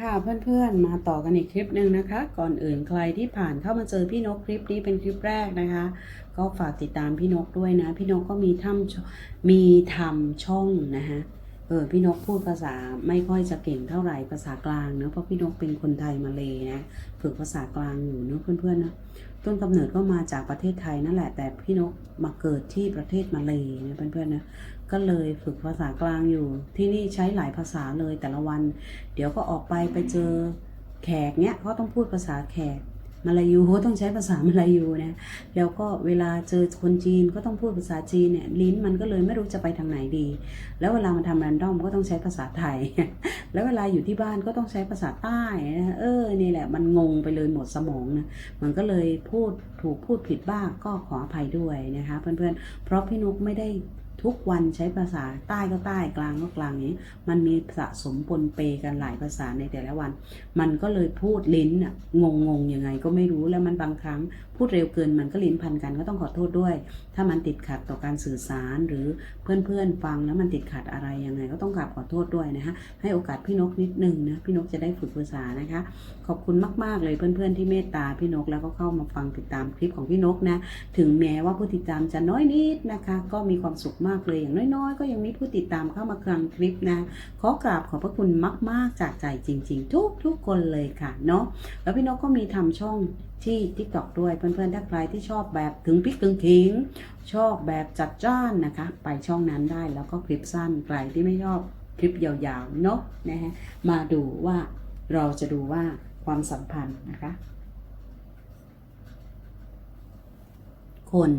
ค่ะเพื่อนๆมาต่อกันอีกคลิปหนึ่งนะคะ ก่อนอื่นใครที่ผ่านเข้ามาเจอพี่นกคลิปนี้เป็นคลิปแรกนะคะ ก็ฝากติดตามพี่นกด้วยนะ พี่นกก็มีทำมีทำช่องนะคะเออพี่นกพูดภาษาไม่ค่อยจะเก่งเท่าไหร่ภาษากลางเนอะเพราะพี่นกเป็นคนไทยมาเลยนะฝึกภาษากลางอยู่เนอะเพื่อนๆนะต้นกำเนิดก็มาจากประเทศไทยนั่นแหละแต่พี่นกมาเกิดที่ประเทศมาเลยนะเพื่อนๆนะ ก็เลยฝึกภาษากลางอยู่ ที่นี่ใช้หลายภาษาเลยแต่ละวัน เดี๋ยวก็ออกไปไปเจอแขกเนี้ยเขาต้องพูดภาษาแขกมาลายูเขาต้องใช้ภาษามาลายูนะแล้วก็เวลาเจอคนจีนก็ต้องพูดภาษาจีนเนี่ยลิ้นมันก็เลยไม่รู้จะไปทางไหนดี แล้วเวลามันทำแรนดอมก็ต้องใช้ภาษาไทย แล้วเวลาอยู่ที่บ้านก็ต้องใช้ภาษาใต้นะเออนี่แหละมันงงไปเลยหมดสมองนะมันก็เลยพูดถูกพูดผิดบ้างก็ขออภัยด้วยนะคะเพื่อนๆเพราะพี่นุกไม่ได้ ทุกวันใช้ภาษาใต้ก็ใต้กลางก็กลางอย่างนี้ มันมีสะสมปนเปกันหลายภาษาในแต่ละวัน มันก็เลยพูดลิ้นอะงงงยังไงก็ไม่รู้แล้วมันบางครั้ง พูดเร็วเกินมันก็ลิ้นพันกันก็ต้องขอโทษด้วย ถ้ามันติดขัดต่อการสื่อสารหรือเพื่อนๆฟังแล้วมันติดขัดอะไรยังไง ก็ต้องกราบขอโทษด้วยนะคะให้โอกาสพี่นกนิดนึงนะพี่นกจะได้ฝึกภาษานะคะ ขอบคุณมากๆเลยเพื่อนๆที่เมตตาพี่นกแล้วก็เข้ามาฟังติดตามคลิปของพี่นกนะ ถึงแม้ว่าผู้ติดตามจะน้อยนิดนะคะ ก็มีความสุขมากเลยอย่างน้อยๆ ก็ยังมีผู้ติดตามเข้ามากลางคลิปนะ ขอกราบขอบพระคุณมาก ๆ จากใจจริง ๆ ทุกทุกๆคนเลยค่ะเนาะแล้วพี่นกก็มีทำช่องที่ TikTok ด้วยเพื่อนๆถ้าใครที่ชอบแบบถึงพริกถึงขิง ชอบแบบจัดจ้านนะคะ ไปช่องนั้นได้แล้วก็คลิปสั้นใครที่ไม่ชอบคลิปยาวๆเนาะนะฮะมาดูว่าเราจะดูว่าความสัมพันธ์นะคะ คน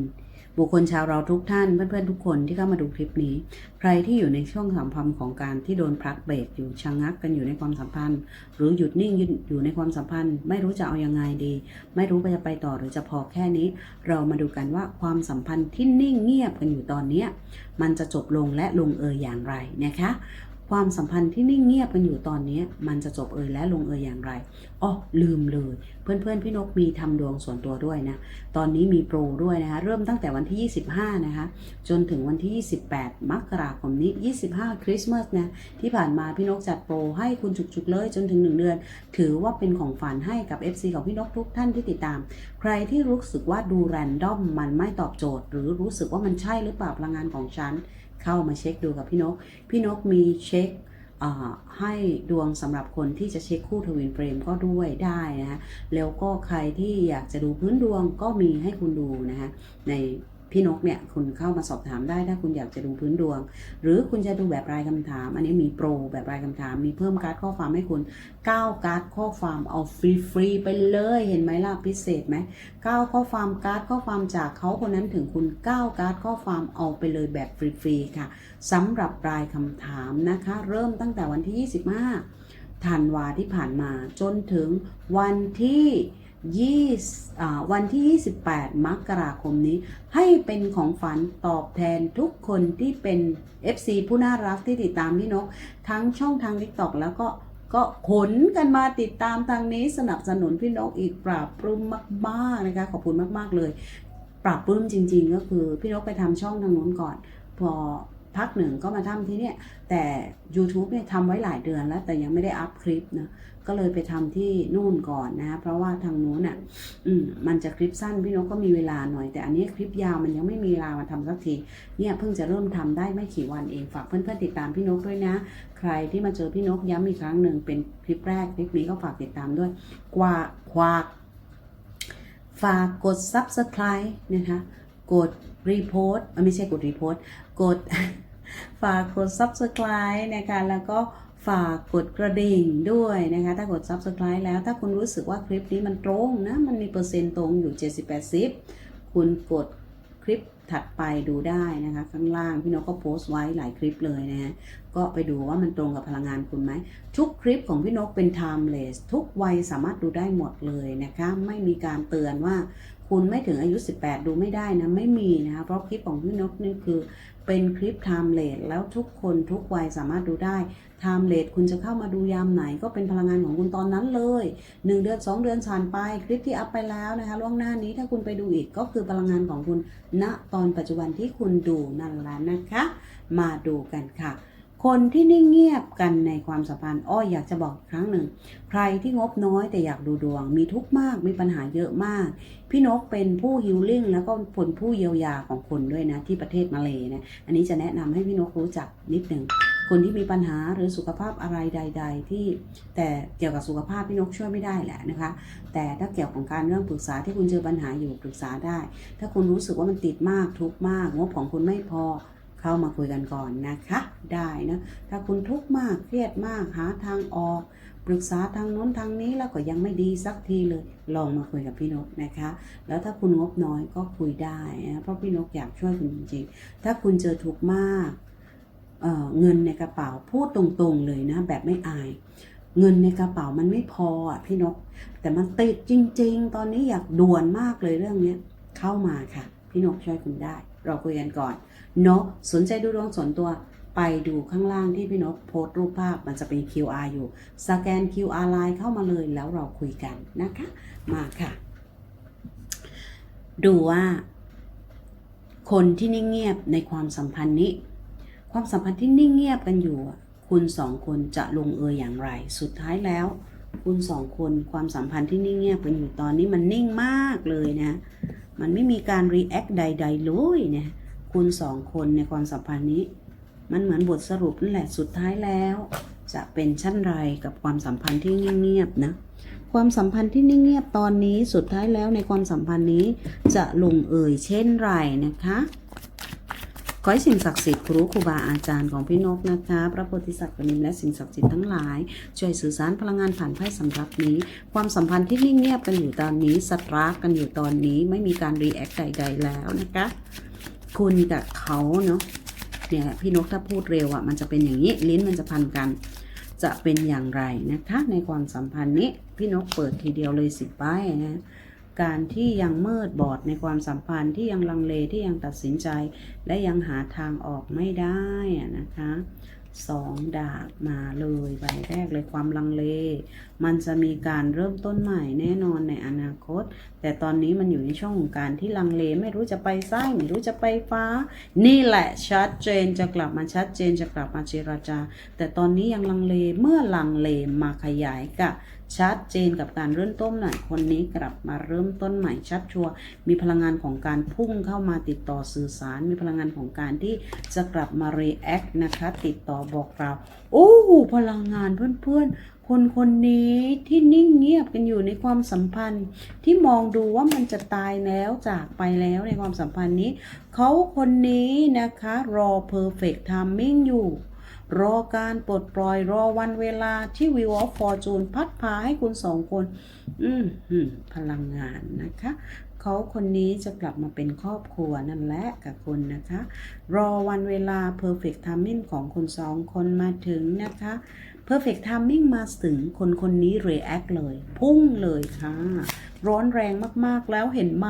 บุคคลชาวเราทุกท่านเพื่อนๆทุกคนที่เข้ามาดูคลิปนี้ ใครที่อยู่ในช่วงสัมพันธ์ของการที่โดนพลักเบรกอยู่ชะงงักกันอยู่ในความสัมพันธ์ หรือหยุดนิ่งอยู่ในความสัมพันธ์ ไม่รู้จะเอายังไงดี ไม่รู้จะไปต่อหรือจะพอแค่นี้ เรามาดูกันว่าความสัมพันธ์ที่นิ่งเงียบกันอยู่ตอนนี้มันจะจบลงและลงเอยอย่างไรนะคะ ความสัมพันธ์ที่นิ่งเงียบกันอยู่ตอนนี้ มันจะจบเอยและลงเอยอย่างไรอ๋อลืมเลย เพื่อนๆ พี่นกมีทำดวงส่วนตัวด้วยนะ ตอนนี้มีโปรด้วยนะคะ เริ่มตั้งแต่วันที่ 25 นะคะ จนถึงวันที่ 28 มกราคมนี้ 25 คริสต์มาสนะ ที่ผ่านมาพี่นกจัดโปรให้คุณจุกๆ เลยจนถึง 1 เดือน ถือว่าเป็นของฝันให้กับ FC ของพี่นกทุกท่านที่ติดตาม ใครที่รู้สึกว่าดูแรนดอมมันไม่ตอบโจทย์ หรือรู้สึกว่ามันใช่หรือเปล่าพลังงานของฉัน เข้ามาเช็คดูกับพี่นก พี่นกมีเช็คให้ดวงสำหรับคนที่จะเช็คคู่ทวินเฟรมก็ด้วยได้นะฮะแล้วก็ใครที่อยากจะดูพื้นดวงก็มีให้คุณดูนะฮะใน พี่นกเนี่ยคุณเข้ามาสอบถามได้ถ้าคุณอยากจะดูพื้นดวง หรือคุณจะดูแบบรายคำถาม อันนี้มีโปรแบบรายคำถาม มีเพิ่มการ์ดข้อความให้คุณ 9 การ์ดข้อความเอาฟรีๆไปเลยเห็นไหมล่ะพิเศษไหม9ข้อความการ์ดข้อความจากเขาคนนั้นถึงคุณ 9 การ์ดข้อความเอาไปเลยแบบฟรีๆค่ะสำหรับรายคำถามนะคะ เริ่มตั้งแต่วันที่ 25ธันวาที่ผ่านมาจนถึงวันที่ 20อ่วันที่ 28 มกราคมนี้ ให้เป็นของฝันตอบแทนทุกคนที่เป็น FC ผู้น่ารักที่ติดตามพี่นก ทั้งช่องทาง TikTok แล้วก็ก็ขนกันมาติดตามทางนี้สนับสนุนพี่นกอีกปราบปรื้มมากๆนะคะขอบคุณมากๆเลย ปราบปลื้มจริง ๆ ก็คือพี่นกไปทำช่องทางนู้นก่อน พอพักหนึ่งก็มาทำที่เนี่ยแต่ YouTube เนี่ยทำไว้หลายเดือนแล้วแต่ยังไม่ได้อัพคลิปนะ ก็เลยไปทำที่นู่นก่อนนะเพราะว่าทางนู้นอะอืมมันจะคลิปสั้นพี่นกก็มีเวลาหน่อย แต่อันนี้คลิปยาวมันยังไม่มีเวลามาทำสักทีเนี่ยเพิ่งจะเริ่มทำได้ไม่กี่วันเองฝากเพื่อนๆติดตามพี่นกด้วยนะ ใครที่มาเจอพี่นกย้ำอีกครั้งหนึ่งเป็นคลิปแรกคลิปนี้ก็ฝากติดตามด้วยกว่าควากฝากกด subscribe นะคะกด repost ไม่ใช่กด repost กดฝากกด subscribe นะคะแล้วก็ ฝากกดกระดิ่งด้วยนะคะ ถ้ากด subscribe แล้ว ถ้าคุณรู้สึกว่าคลิปนี้มันตรงนะ มันมีเปอร์เซ็นต์ตรงอยู่ 70-80 คุณกดคลิปถัดไปดูได้นะคะ ข้างล่างพี่นกก็โพสต์ไว้หลายคลิปเลยนะฮะก็ไปดูว่ามันตรงกับพลังงานคุณไหม ทุกคลิปของพี่นกเป็น timeless ทุกวัยสามารถดูได้หมดเลยนะคะ ไม่มีการเตือนว่าคุณไม่ถึงอายุ 18 ดูไม่ได้นะ ไม่มีนะคะ เพราะคลิปของพี่นกนี่คือ เป็นคลิปไทม์เลทแล้วทุกคนทุกวัยสามารถดูได้ไทม์เลทคุณจะเข้ามาดูยามไหนก็เป็นพลังงานของคุณตอนนั้นเลย 1 เดือน 2 เดือนผ่านไปคลิปที่อัพไปแล้วนะคะล่วงหน้านี้ถ้าคุณไปดูอีกก็คือพลังงานของคุณณตอนปัจจุบันที่คุณดูนั่นแหละนะคะ มาดูกันค่ะ คนที่นิ่งเงียบกันในความสัมพันธ์อ้ออยากจะบอกครั้งหนึ่ง ใครที่งบน้อยแต่อยากดูดวง มีทุกข์มากมีปัญหาเยอะมาก พี่นกเป็นผู้ฮิลลิ่งแล้วก็ผลผู้เยียวยาของคนด้วยนะ ที่ประเทศมาเลนะอันนี้จะแนะนำให้พี่นกรู้จักนิดหนึ่งคนที่มีปัญหาหรือสุขภาพอะไรใด ๆ ที่แต่เกี่ยวกับสุขภาพพี่นกช่วยไม่ได้แหละนะคะ แต่ถ้าเกี่ยวกับการเรื่องปรึกษาที่คุณเจอปัญหาอยู่ปรึกษาได้ ถ้าคุณรู้สึกว่ามันติดมากทุกข์มาก งบของคุณไม่พอ เข้ามาคุยกันก่อนนะคะ ได้นะถ้าคุณทุกข์มากเครียดมากหาทางออกปรึกษาทางโน้นทางนี้แล้วก็ยังไม่ดีสักทีเลย ลองมาคุยกับพี่นกนะคะ แล้วถ้าคุณงบน้อยก็คุยได้นะเพราะพี่นกอยากช่วยคุณจริงๆ ถ้าคุณเจอทุกข์มากเเงินในกระเป๋าพูดตรงๆเลยนะ แบบไม่อาย เงินในกระเป๋ามันไม่พออะพี่นก แต่มันติดจริง ๆ ตอนนี้อยากด่วนมากเลยเรื่องเนี้ยเข้ามาค่ะ พี่นกช่วยคุณได้ เราคุยกันก่อนเนาะสนใจดูดวงส่วนตัวไปดูข้างล่างที่พี่นกโพสต์รูปภาพมันจะเป็น QR อยู่ สแกน QR line เข้ามาเลยแล้วเราคุยกันนะคะ มาค่ะ ดูว่า คนที่นิ่งเงียบในความสัมพันธ์นี้ ความสัมพันธ์ที่นิ่งเงียบกันอยู่ คุณสองคนจะลงเอยอย่างไร สุดท้ายแล้ว คุณสองคนความสัมพันธ์ที่นิ่งเงียบกันอยู่ตอนนี้มันนิ่งมากเลยนะ มันไม่มีการรีแอคใด ๆ เลยนะคุณสองคนในความสัมพันธ์นี้ มันเหมือนบทสรุปนั่นแหละสุดท้ายแล้ว จะเป็นชั้นไรกับความสัมพันธ์ที่เงียบๆนะความสัมพันธ์ที่นิ่งเงียบตอนนี้สุดท้ายแล้วในความสัมพันธ์นี้จะลงเอยเช่นไรนะคะ ขอให้สิ่งศักดิ์สิทธิ์ครูครูบาอาจารย์ของพี่นกนะคะ พระโพธิสัตว์กนิมและสิ่งศักดิ์สิทธิ์ทั้งหลาย ช่วยสื่อสารพลังงานผ่านไพ่สำรับนี้ ความสัมพันธ์ที่นิ่งเงียบกันอยู่ตอนนี้สตรักกันอยู่ตอนนี้ไม่มีการรีแอคใดๆแล้วนะคะ คุณกับเขาเนาะเนี่ยพี่นกถ้าพูดเร็วอะ่ะมันจะเป็นอย่างนี้ลิ้นมันจะพันกัน จะเป็นอย่างไรนะคะ ในความสัมพันธ์นี้พี่นกเปิดทีเดียวเลยสิบใบนะ การที่ยังมืดบอดในความสัมพันธ์ที่ยังลังเลที่ยังตัดสินใจ และยังหาทางออกไม่ได้นะคะสองดาบมาเลยใบแรกเลยความลังเล มันจะมีการเริ่มต้นใหม่แน่นอนในอนาคต แต่ตอนนี้มันอยู่ในช่วงของการที่ลังเลไม่รู้จะไปซ้ายไม่รู้จะไปฟ้า นี่แหละชัดเจนจะกลับมาชัดเจนจะกลับมาเจราจา แต่ตอนนี้ยังลังเลเมื่อลังเลมาขยายกับ ชัดเจนกับการเริ่มต้นใหม่คนนี้กลับมาเริ่มต้นใหม่ชัดชัวร์มีพลังงานของการพุ่งเข้ามาติดต่อสื่อสาร มีพลังงานของการที่จะกลับมา react นะคะติดต่อบอกเราโอ้โหพลังงานเพื่อนๆคนคนนี้ที่นิ่งเงียบกันอยู่ในความสัมพันธ์ ที่มองดูว่ามันจะตายแล้วจากไปแล้วในความสัมพันธ์นี้ เขาคนนี้นะคะรอ perfect timing อยู่ รอการปลดปล่อยรอวันเวลาที่ Wheel of Fortune พัดพาให้คุณสองคนอืมหืมพลังงานนะคะ เขาคนนี้จะกลับมาเป็นครอบครัวนั่นแหละกับคุณนะคะ รอวันเวลา perfect timing ของคุณสองคนมาถึงนะคะ perfect timing มาถึงคนคนนี้ react เลย พุ่งเลยค่ะ ร้อนแรงมากๆแล้วเห็นไหม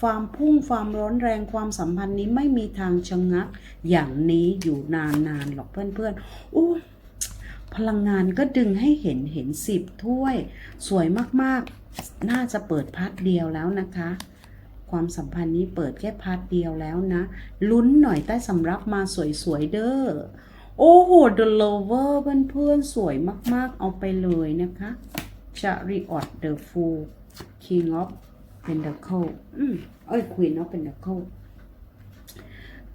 ความพุ่งความร้อนแรงความสัมพันธ์นี้ไม่มีทางชะงัก อย่างนี้อยู่นานๆหรอกเพื่อนๆอู้พลังงานก็ดึงให้เห็นเห็นสิบถ้วย สวยมากๆ น่าจะเปิดพาร์ทเดียวแล้วนะคะ ความสัมพันธ์นี้เปิดแค่พาร์ทเดียวแล้วนะ ลุ้นหน่อยใต้สำรับมาสวยๆเด้อ โอ้โห The Lover เพื่อนๆสวยมาก ๆ เอาไปเลยนะคะ Chariot the Fool King of Pentacle อืมเอ้ย Queen of Pentacle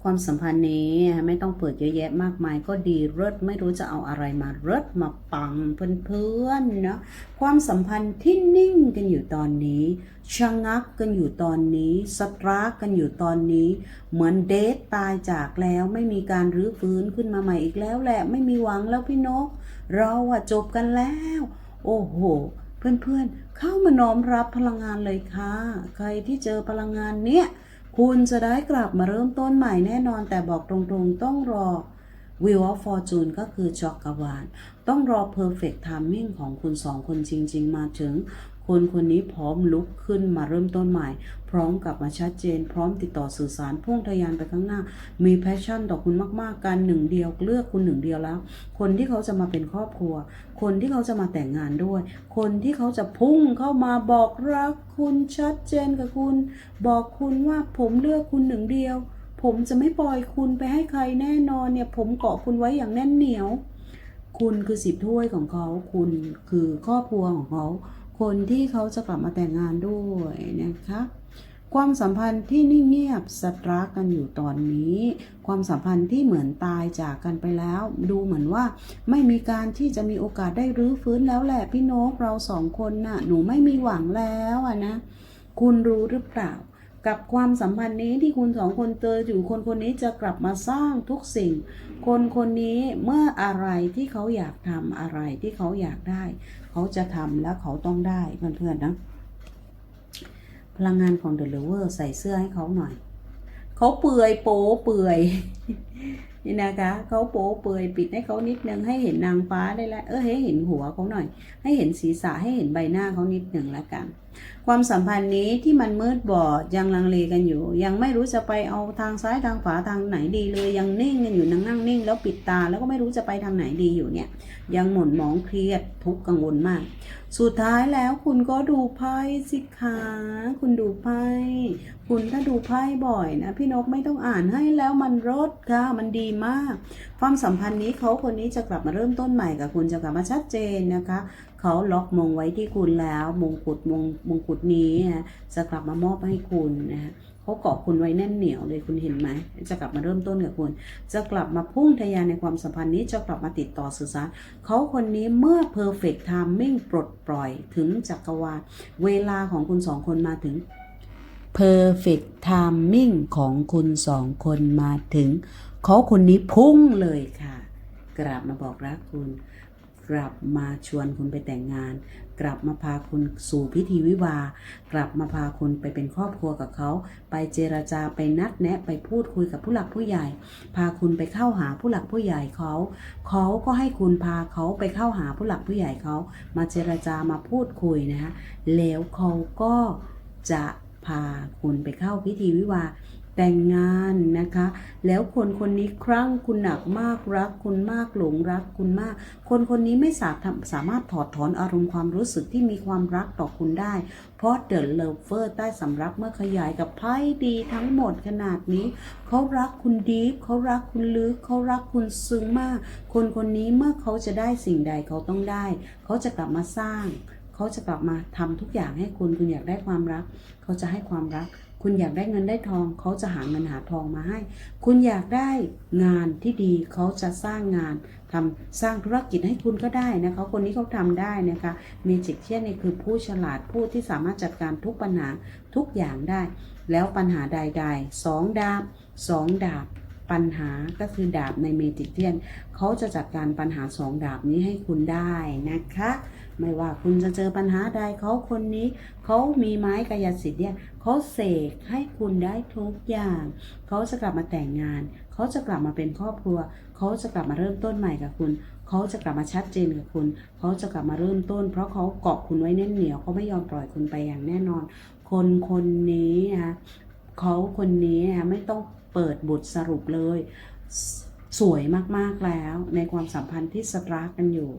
ความสัมพันธ์นี้ไม่ต้องเปิดเยอะแยะมากมายก็ดีเลิศไม่รู้จะเอาอะไรมาเลิศมาปังเพื่อนๆเนาะความสัมพันธ์ที่นิ่งกันอยู่ตอนนี้ชะงักกันอยู่ตอนนี้สตรากกันอยู่ตอนนี้ เหมือนเดทตายจากแล้วไม่มีการรื้อฟื้นขึ้นมาใหม่อีกแล้วแหละ ไม่มีหวังแล้วพี่นก เราอะจบกันแล้ว โอ้โหเพื่อนๆเข้ามาน้อมรับพลังงานเลยค่ะ ใครที่เจอพลังงานเนี้ย คุณจะได้กลับมาเริ่มต้นใหม่แน่นอนแต่บอกตรงๆ ต้องรอ Wheel of Fortune ก็คือจอกกวาลต้องรอ Perfect Timing ของคุณสองคนจริง ๆ มาถึง คนคนนี้พร้อมลุกขึ้นมาเริ่มต้นใหม่ พร้อมกลับมาชัดเจน พร้อมติดต่อสื่อสารพุ่งทะยานไปข้างหน้า มีแพชชั่นต่อคุณมากๆการหนึ่งเดียวเลือกคุณหนึ่งเดียวแล้ว คนที่เขาจะมาเป็นครอบครัว คนที่เขาจะมาแต่งงานด้วย คนที่เขาจะพุ่งเข้ามาบอกรักคุณชัดเจนกับคุณ บอกคุณว่าผมเลือกคุณหนึ่งเดียวผผมจะไม่ปล่อยคุณไปให้ใครแน่นอนเนี่ย ผมเกาะคุณไว้อย่างแน่นเหนียว คุณคือสิบถ้วยของเขา คุณคือครอบครัวของเขา คนที่เขาจะกลับมาแต่งงานด้วยนะคะความสัมพันธ์ที่นิ่งเงียบสตรักกันอยู่ตอนนี้ ความสัมพันธ์ที่เหมือนตายจากกันไปแล้ว ดูเหมือนว่าไม่มีการที่จะมีโอกาสได้รื้อฟื้นแล้วแหละพี่นกเราสองคนน่ะหนูไม่มีหวังแล้วอะนะคุณรู้หรือเปล่า กับความสัมพันธ์นี้ที่คุณสองคนเจออยู่คนคนนี้จะกลับมาสร้างทุกสิ่ง คนคนนี้เมื่ออะไรที่เขาอยากทำอะไรที่เขาอยากได้ เขาจะทำและเขาต้องได้เพื่อนๆนะพลังงานของ The Lover ใส่เสื้อให้เขาหน่อย เขาเปื่อยโป๊เปื่อยนี่นะคะเขาโป๊เปื่อยปิดให้เขานิดนึงให้เห็นนางฟ้าได้ล้วเออให้เห็นหัวเขาหน่อย ให้เห็นศีรษะให้เห็นใบหน้าเขานิดหนึ่งแล้วกัน ความสัมพันธ์นี้ที่มันมืดบอดยังลังเลกันอยู่ ยังไม่รู้จะไปเอาทางซ้ายทางขวาทางไหนดีเลยยังนิ่งกันอยู่นั่งนั่งนิ่ง แล้วปิดตาแล้วก็ไม่รู้จะไปทางไหนดีอยู่เนี่ย ยังหม่นหมองเครียดทุกข์กังวลมาก สุดท้ายแล้วคุณก็ดูไพ่สิคะคุณดูไพ่คุณถ้าดูไพ่บ่อยนะพี่นกไม่ต้องอ่านให้แล้วมันรดค่ะมันดีมาก ความสัมพันธ์นี้เขาคนนี้จะกลับมาเริ่มต้นใหม่กับคุณจะกลับมาชัดเจนนะคะ เขาล็อกมงไว้ที่คุณแล้วมงกุฎมงมงกุฎนี้จะกลับมามอบให้คุณนะเขาเกาะคุณไว้แน่นเหนียวเลยคุณเห็นไหมจะกลับมาเริ่มต้นกับคุณ จะกลับมาพุ่งทะยานในความสัมพันธ์นี้จะกลับมาติดต่อสื่อสารเขาคนนี้เมื่อ perfect timing ปลดปล่อยถึงจักรวาลเวลาของคุณสองคนมาถึง perfect timing ของคุณสองคนมาถึง เขาคนนี้พุ่งเลยค่ะ กลับมาบอกรักคุณ กลับมาชวนคุณไปแต่งงาน กลับมาพาคุณสู่พิธีวิวา กลับมาพาคุณไปเป็นครอบครัวกับเขา ไปเจรจาไปนัดแนะไปพูดคุยกับผู้หลักผู้ใหญ่ พาคุณไปเข้าหาผู้หลักผู้ใหญ่เขา เขาก็ให้คุณพาเขาไปเข้าหาผู้หลักผู้ใหญ่เขา มาเจรจามาพูดคุยนะฮะแล้วเขาก็จะพาคุณไปเข้าพิธีวิวา แต่งงานนะคะ แล้วคนคนนี้ครั้งคุณหนักมากรัก คุณมากหลงรักคุณมาก คนคนนี้ไม่สามารถสามารถถอดถอนอารมณ์ความรู้สึกที่มีความรักต่อคุณได้ เพราะเด e เลเวอร์ใต้สำรับเมื่อขยายกับไพ่ดีทั้งหมดขนาดนี้ เขารักคุณดีฟเขารักคุณลึกเขารักคุณซึ้งมาก คนคนนี้เมื่อเขาจะได้สิ่งใดเขาต้องได้ เขาจะกลับมาสร้าง เขาจะกลับมาทำทุกอย่างให้คุณคุณอยากได้ความรัก เขาจะให้ความรัก คุณอยากได้เงินได้ทองเขาจะหาเงินหาทองมาให้ คุณอยากได้งานที่ดีเขาจะสร้างงานทำสร้างธุรกิจให้คุณก็ได้นะคะคนนี้เขาทำได้นะคะมีจิตเชี่ยนนี่คือผู้ฉลาดผู้ที่สามารถจัดการทุกปัญหาทุกอย่างได้ แล้วปัญหาใดๆสองดาบสองดาบ ปัญหาก็คือดาบในเมจิเทียนเขาจะจัดการปัญหาสองดาบนี้ให้คุณได้นะคะ ไม่ว่าคุณจะเจอปัญหาใดเขาคนนี้เขามีไม้กายสิทธิ์เนี่ยเขาเสกให้คุณได้ทุกอย่างเขาจะกลับมาแต่งงานเขาจะกลับมาเป็นครอบครัวเขาจะกลับมาเริ่มต้นใหม่กับคุณเขาจะกลับมาชัดเจนกับคุณ เขาจะกลับมาเริ่มต้น เพราะเขาเกาะคุณไว้แน่นเหนียวเขาไม่ยอมปล่อยคุณไปอย่างแน่นอน คนคนนี้นะเขาคนนี้นะไม่ต้อง เปิดบทสรุปเลย สวยมากๆแล้วในความสัมพันธ์ที่สตรักกันอยู่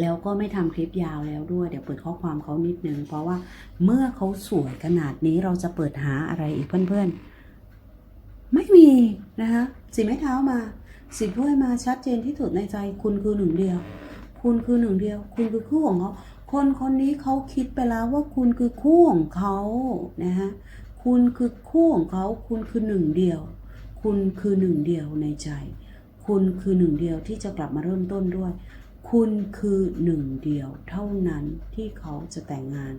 แล้วก็ไม่ทำคลิปยาวแล้วด้วย เดี๋ยวเปิดข้อความเขานิดนึง เพราะว่าเมื่อเขาสวยขนาดนี้เราจะเปิดหาอะไรอีกเพื่อนๆ ไม่มีนะคะสีไม้เท้ามา สีถ้วยมาชัดเจนที่สุดในใจ คุณคือหนึ่งเดียว คุณคือหนึ่งเดียว คุณคือคู่ของเขาคนคนนี้เขาคิดไปแล้วว่าคุณคือคู่ของเขานะคะ คุณคือคู่ของเขา คุณคือหนึ่งเดียว คุณคือหนึ่งเดียวในใจ คุณคือหนึ่งเดียวที่จะกลับมาเริ่มต้นด้วย คุณคือหนึ่งเดียวเท่านั้นที่เขาจะแต่งงาน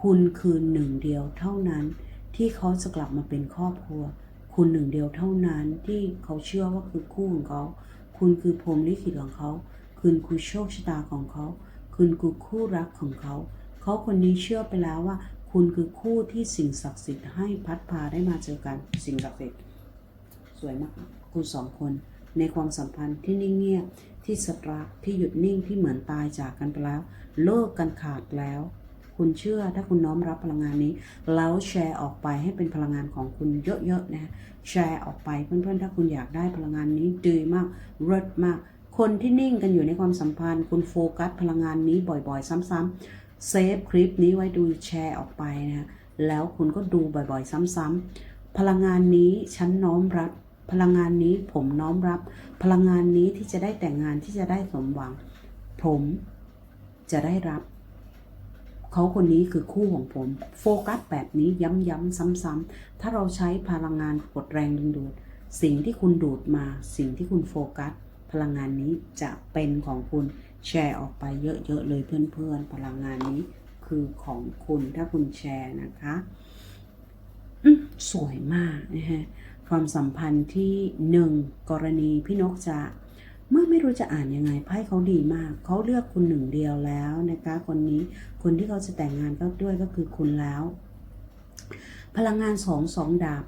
คุณคือหนึ่งเดียวเท่านั้นที่เขาจะกลับมาเป็นครอบครัว คุณหนึ่งเดียวเท่านั้นที่เขาเชื่อว่าคือคู่ของเขา คุณคือพรหมลิขิตของเขา คุณคือโชคชะตาของเขา คุณคือคู่รักของเขา เขาคนนี้เชื่อไปแล้วว่า คุณคือคู่ที่สิ่งศักดิ์สิทธิ์ให้พัดพาได้มาเจอกันสิ่งศักดิ์สิทธิ์สวยมากคุณสองคน ในความสัมพันธ์ที่นิ่งเงียบที่สตรักที่หยุดนิ่งที่เหมือนตายจากกันไปแล้ว เลิกกันขาดแล้ว คุณเชื่อถ้าคุณน้อมรับพลังงานนี้ แล้วแชร์ออกไปให้เป็นพลังงานของคุณเยอะๆนะแชร์ออกไปเพื่อนๆ ถ้าคุณอยากได้พลังงานนี้ดีมากเลิศมาก คนที่นิ่งกันอยู่ในความสัมพันธ์ คุณโฟกัสพลังงานนี้บ่อยๆ ซ้ำๆ เซฟคลิปนี้ไว้ดูแชร์ออกไปนะแล้วคุณก็ดูบ่อยๆ ซ้ำๆพลังงานนี้ฉันน้อมรับ พลังงานนี้ผมน้อมรับ พลังงานนี้ที่จะได้แต่งงานที่จะได้สมหวัง ผมจะได้รับเขาคนนี้คือคู่ของผม โฟกัสแบบนี้ย้ำๆซ้ำๆถ้าเราใช้พลังงานกดแรงดึงดูด สิ่งที่คุณดูดมา สิ่งที่คุณโฟกัส พลังงานนี้จะเป็นของคุณ แชร์ออกไปเยอะๆเลยเพื่อนๆ พลังงานนี้คือของคุณถ้าคุณแชร์นะคะสวยมากนะฮะความสัมพันธ์ที่หนึ่งกรณีพี่นกจะเมื่อไม่รู้จะอ่านยังไงไพ่เขาดีมาก เขาเลือกคุณหนึ่งเดียวแล้วนะคะ คนนี้คนที่เขาจะแต่งงานก็ด้วยก็คือคุณแล้ว พลังงานสองสองดาบ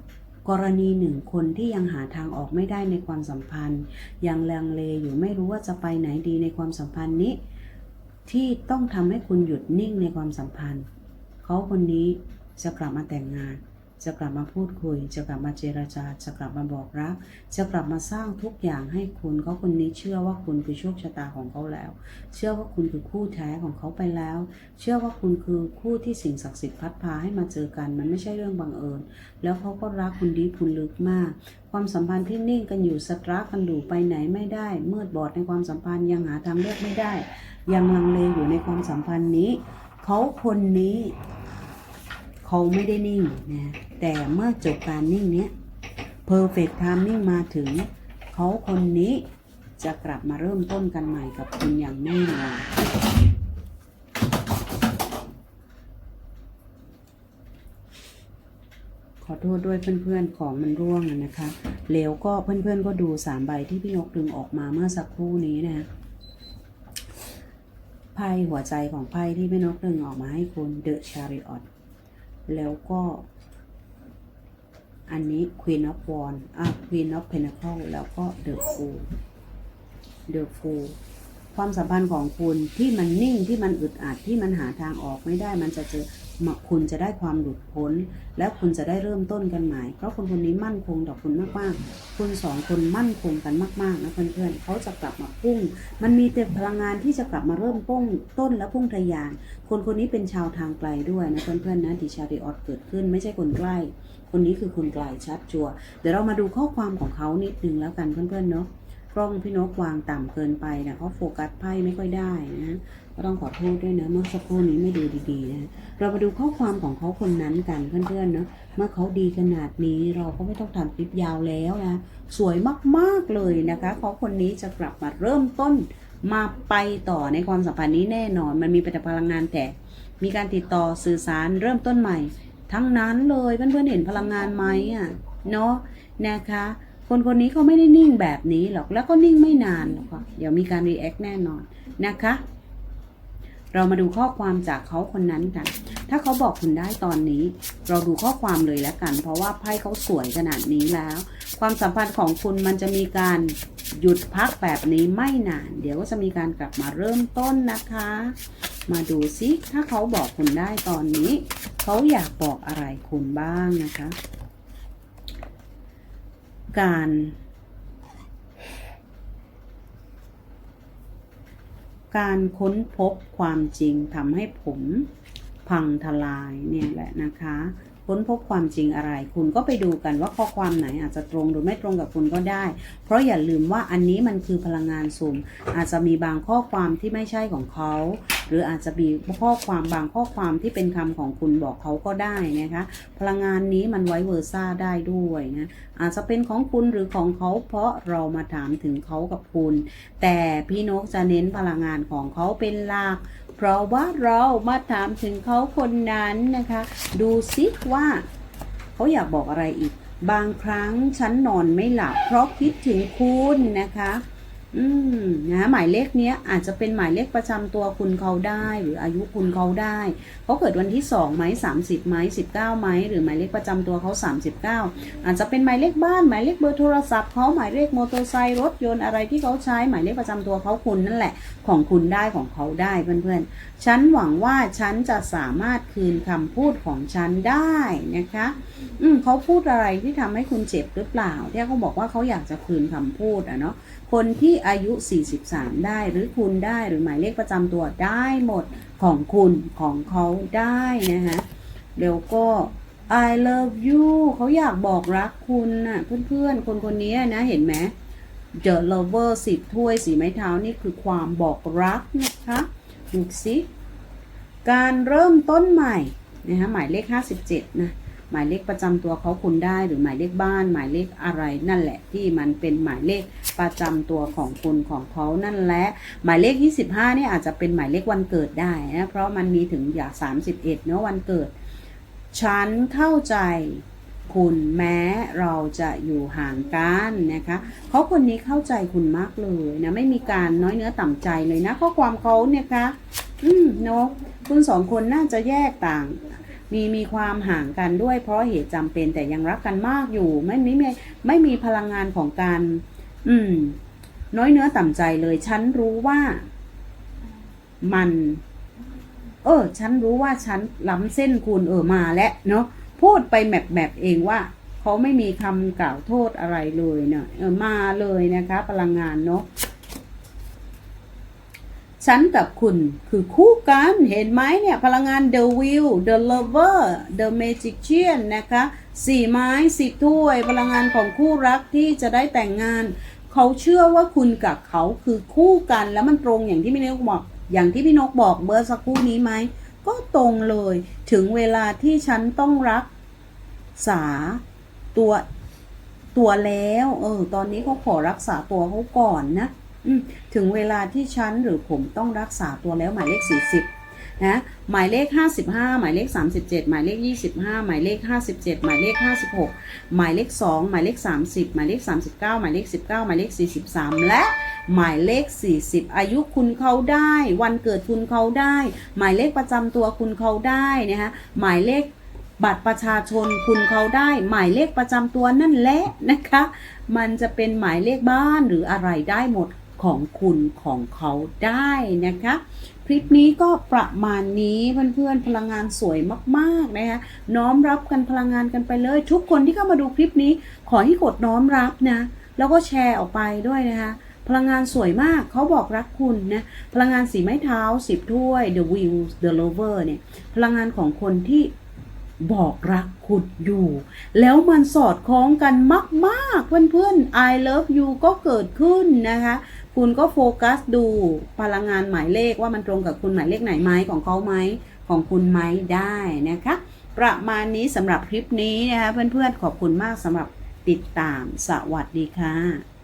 กรณีหนึ่งคนที่ยังหาทางออกไม่ได้ในความสัมพันธ์ ยังลังเลอยู่ไม่รู้ว่าจะไปไหนดีในความสัมพันธ์นี้ ที่ต้องทำให้คุณหยุดนิ่งในความสัมพันธ์ เขาคนนี้จะกลับมาแต่งงาน จะกลับมาพูดคุย จะกลับมาเจรจา จะกลับมาบอกรัก จะกลับมาสร้างทุกอย่างให้คุณเขาคนนี้เชื่อว่าคุณคือโชคชะตาของเขาแล้ว เชื่อว่าคุณคือคู่แท้ของเขาไปแล้ว เชื่อว่าคุณคือคู่ที่สิ่งศักดิ์สิทธิ์พัดพาให้มาเจอกัน มันไม่ใช่เรื่องบังเอิญ แล้วเขาก็รักคุณดีคุณลึกมาก ความสัมพันธ์ที่นิ่งกันอยู่สตรักกันอยู่ไปไหนไม่ได้ มืดบอดในความสัมพันธ์ยังหาทางเลือกไม่ได้ ยังลังเลอยู่ในความสัมพันธ์นี้ เขาคนนี้ เขาไม่ได้นิ่งนะ แต่เมื่อจบการนิ่งเนี้ย perfect timing มาถึง เขาคนนี้จะกลับมาเริ่มต้นกันใหม่กับคุณอย่างแน่นอนขอโทษด้วยเพื่อนๆของมันร่วงนะคะแล้วก็เพื่อนๆก็ดูสามใบที่พี่นกดึงออกมาเมื่อสักครู่นี้นะไพ่หัวใจของไพ่ที่พี่นกดึงออกมาให้คุณ The Chariot แล้วก็ อันนี้ Queen of Wands อะ Queen of Pentacle แล้วก็ The Fool The Fool ความสัมพันธ์ของคุณที่มันนิ่งที่มันอึดอัดที่มันหาทางออกไม่ได้มันจะเจอคุณจะได้ความหลุดพ้น และคุณจะได้เริ่มต้นกันใหม่ เพราะคนคนนี้มั่นคงต่อคุณมากๆ คุณสองคนมั่นคงกันมากๆนะเพื่อนๆเขาจะกลับมาพุ่ง มันมีแต่พลังงานที่จะกลับมาเริ่มต้นต้นและพุ่งทะยาน คนคนนี้เป็นชาวทางไกลด้วยนะเพื่อนๆนะดิชาริออตเกิดขึ้นไม่ใช่คนใกล้ คนนี้คือคนไกลชัดชัว เดี๋ยวเรามาดูข้อความของเขานิดนึงแล้วกันเพื่อนๆเนาะ กล้องพี่นกวางต่ำเกินไปนะเขาโฟกัสไพ่ไม่ค่อยได้นะก็ต้องขอโทษด้วยนะเมื่อสักครู่นี้ไม่ดูดีๆนะเรามาดูข้อความของเขาคนนั้นกันเพื่อนๆเนาะเมื่อเขาดีขนาดนี้เราก็ไม่ต้องทำคลิปยาวแล้วนะสวยมากๆเลยนะคะเขาคนนี้จะกลับมาเริ่มต้นมาไปต่อในความสัมพันธ์นี้แน่นอน มันมีปฏิพลังงานแต่ มีการติดต่อสื่อสารเริ่มต้นใหม่ ทั้งนั้นเลยเพื่อนๆเห็นพลังงานไหมอะเนาะนะคะ คนคนนี้เขาไม่ได้นิ่งแบบนี้หรอกแล้วก็นิ่งไม่นานหรอกค่ะเดี๋ยวมีการรีแอคแน่นอนนะคะ เรามาดูข้อความจากเขาคนนั้นกัน ถ้าเขาบอกคุณได้ตอนนี้ เราดูข้อความเลยแล้วกัน เพราะว่าไพ่เขาสวยขนาดนี้แล้ว ความสัมพันธ์ของคุณมันจะมีการหยุดพักแบบนี้ไม่นาน เดี๋ยวก็จะมีการกลับมาเริ่มต้นนะคะ มาดูซิถ้าเขาบอกคุณได้ตอนนี้ เขาอยากบอกอะไรคุณบ้างนะคะ การ การค้นพบความจริงทำให้ผมพังทลายเนี่ยแหละนะคะ ค้นพบความจริงอะไร คุณก็ไปดูกันว่าข้อความไหนอาจจะตรงหรือไม่ตรงกับคุณก็ได้ เพราะอย่าลืมว่าอันนี้มันคือพลังงานสุ่ม อาจจะมีบางข้อความที่ไม่ใช่ของเขา หรืออาจจะมีข้อความบางข้อความที่เป็นคำของคุณบอกเขาก็ได้นะคะ พลังงานนี้มันไว้เวอร์ซ่าได้ด้วยนะอาจจะเป็นของคุณหรือของเขาเพราะเรามาถามถึงเขากับคุณ แต่พี่นกจะเน้นพลังงานของเขาเป็นหลัก เพราะว่าเรามาถามถึงเขาคนนั้นนะคะ ดูซิว่า เขาอยากบอกอะไรอีก บางครั้งฉันนอนไม่หลับเพราะคิดถึงคุณนะคะ อืมนะหมายเลขเนี้ยอาจจะเป็นหมายเลขประจำตัวคุณเขาได้ หรืออายุคุณเขาได้เขาเกิดวันที่2ไหม30ไหม19ไหมหรือหมายเลขประจำตัวเขา39อาจจะเป็นหมายเลขบ้านหมายเลขเบอร์โทรศัพท์เขาหมายเลขมอเตอร์ไซค์รถยนต์อะไรที่เขาใช้หมายเลขประจำตัวเขาคุณนั่นแหละ ของคุณได้ของเขาได้เพื่อนๆฉันหวังว่าฉันจะสามารถคืนคำพูดของฉันได้นะคะ อืมเขาพูดอะไรที่ทำให้คุณเจ็บหรือเปล่าที่เขาบอกว่าเขาอยากจะคืนคำพูดอะเนาะ คนที่อายุ 43 ได้หรือคุณได้หรือหมายเลขประจำตัวได้หมดของคุณของเขาได้นะคะแล้วก็ I love you เขาอยากบอกรักคุณน่ะเพื่อนๆ คนคนนี้นะเห็นไหม The lover สิบถ้วยสีไม้เท้านี่คือความบอกรักนะคะดูสิ การเริ่มต้นใหม่นะคะหมายเลข 57 นะ หมายเลขประจำตัวเขาคุณได้หรือหมายเลขบ้าน หมายเลขอะไรนั่นแหละที่มันเป็นหมายเลขประจำตัวของคุณของเขานั่นแหละหมายเลข 25เนี่ยอาจจะเป็นหมายเลขวันเกิดได้นะเพราะมันมีถึงอย่าง31เนอะวันเกิด ฉันเข้าใจคุณแม้เราจะอยู่ห่างกันนะคะเขาคนนี้เข้าใจคุณมากเลยนะไม่มีการน้อยเนื้อต่ำใจเลยนะข้อความเขาเนี่ยคะอืมเนอะคุณสองคนน่าจะแยกต่าง มีมีความห่างกันด้วย เพราะเหตุจำเป็นแต่ยังรักกันมากอยู่ ไม่ไม่ไม่ไม่มีพลังงานของการ อืม น้อยเนื้อต่ำใจเลย ฉันรู้ว่ามัน เออ ฉันรู้ว่าฉันล้ำเส้นคุณเออมาแล้วเนาะพูดไปแมบแบบเองว่าเขาไม่มีคำกล่าวโทษอะไรเลยเนาะเออมาเลยนะคะ พลังงานเนาะ ฉันกับคุณคือคู่กันเห็นไหมเนี่ย พลังงาน the wheel the lover the magician นะคะสี่ไม้สิบถ้วย พลังงานของคู่รักที่จะได้แต่งงาน เขาเชื่อว่าคุณกับเขาคือคู่กันแล้วมันตรงอย่างที่พี่นกบอก อย่างที่พี่นกบอกเบอร์สักครู่นี้ไหม ก็ตรงเลย ถึงเวลาที่ฉันต้องรักษาตัวตัวแล้ว เออ ตอนนี้เขาขอรักษาตัวเขาก่อนนะ ถึงเวลาที่ฉันหรือผมต้องรักษาตัวแล้วหมายเลข 40 นะ หมายเลข 55 หมายเลข 37 หมายเลข 25 หมายเลข 57 หมายเลข 56 หมายเลข 2 หมายเลข 30 หมายเลข 39 หมายเลข 19 หมายเลข 43 และหมายเลข 40 อายุคุณเขาได้ วันเกิดคุณเขาได้ หมายเลขประจำตัวคุณเขาได้นะคะหมายเลขบัตรประชาชนคุณเขาได้ หมายเลขประจำตัวนั่นแหละนะคะ มันจะเป็นหมายเลขบ้านหรืออะไรได้หมด ของคุณของเขาได้นะคะคลิปนี้ก็ประมาณนี้เพื่อนๆพลังงานสวยมากๆนะคะน้อมรับกันพลังงานกันไปเลย ทุกคนที่เข้ามาดูคลิปนี้ ขอให้กดน้อมรับนะแล้วก็แชร์ออกไปด้วยนะคะพลังงานสวยมากเขาบอกรักคุณนะพลังงานสีไม้เท้าสิบถ้วย the wheels the lover เนี่ยพลังงานของคนที่บอกรักคุณอยู่ แล้วมันสอดคล้องกันมาก ๆ เพื่อนๆ I love you ก็เกิดขึ้นนะคะ คุณก็โฟกัสดูพลังงานหมายเลขว่ามันตรงกับคุณหมายเลขไหนไหมของเขาไหมของคุณไหมได้นะคะ ประมาณนี้สำหรับคลิปนี้นะคะเพื่อนๆขอบคุณมากสำหรับติดตามสวัสดีค่ะ